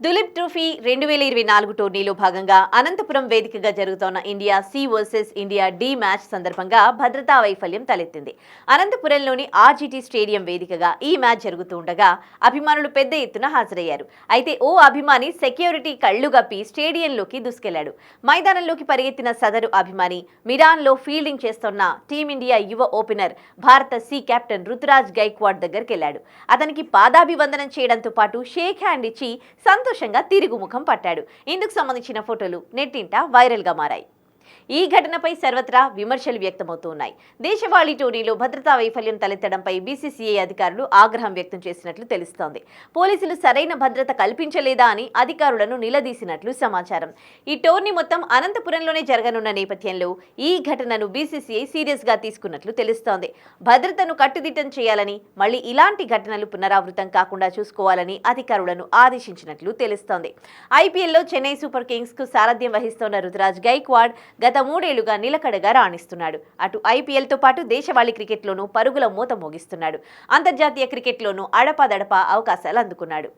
Duleep trophy రెండు వేల ఇరవై నాలుగు టోర్నీలో భాగంగా అనంతపురం వేదికగా జరుగుతోన్న India C versus India D match సందర్భంగా భద్రతా వైఫల్యం తలెత్తింది. అనంతపురంలోని ఆర్జీటీ స్టేడియం వేదికగా ఈ మ్యాచ్ జరుగుతూ ఉండగా అభిమానులు పెద్ద ఎత్తున హాజరయ్యారు. అయితే ఓ అభిమాని సెక్యూరిటీ కళ్ళు గప్పి స్టేడియంలోకి దూసుకెళ్ళాడు. మైదానంలోకి పరిగెత్తిన సదరు అభిమాని మిరాన్లో ఫీల్డింగ్ చేస్తోన్న టీమిండియా యువ ఓపెనర్ భారత సి కెప్టెన్ రుతురాజ్ గైక్వాడ్ దగ్గరికెళ్ళాడు. అతనికి పాదాభివందనం చేయడంతో పాటు షేక్ హ్యాండ్ ఇచ్చి సంతోషంగా తిరుగుముఖం పట్టాడు. ఇందుకు సంబంధించిన ఫోటోలు నెట్టింట వైరల్గా మారాయి. ఈ ఘటనపై సర్వత్రా విమర్శలు వ్యక్తమవుతున్నాయి. దేశవాళీ టోర్నీలో భద్రతా వైఫల్యం తలెత్తడంపై బీసీసీఐ అధికారులు ఆగ్రహం వ్యక్తం చేసినట్లు తెలుస్తోంది. పోలీసులు సరైన భద్రత కల్పించలేదా అని అధికారులను నిలదీసినట్లు సమాచారం. ఈ టోర్నీ మొత్తం అనంతపురంలోనే జరగనున్న నేపథ్యంలో ఈ ఘటనను బీసీసీఐ సీరియస్గా తీసుకున్నట్లు తెలుస్తోంది. భద్రతను కట్టుదిట్టం చేయాలని మళ్ళీ ఇలాంటి ఘటనలు పునరావృతం కాకుండా చూసుకోవాలని అధికారులను ఆదేశించినట్లు తెలుస్తోంది. ఐపీఎల్లో చెన్నై సూపర్ కింగ్స్కు సారథ్యం వహిస్తోన్న రుతురాజ్ గైక్వాడ్ గత గత మూడేళ్ళుగా నిలకడగా రాణిస్తున్నాడు. అటు ఐపీఎల్తో పాటు దేశవాళీ క్రికెట్లోనూ పరుగుల మూత మోగిస్తున్నాడు. అంతర్జాతీయ క్రికెట్లోనూ అడపాదడపా అవకాశాలు అందుకున్నాడు.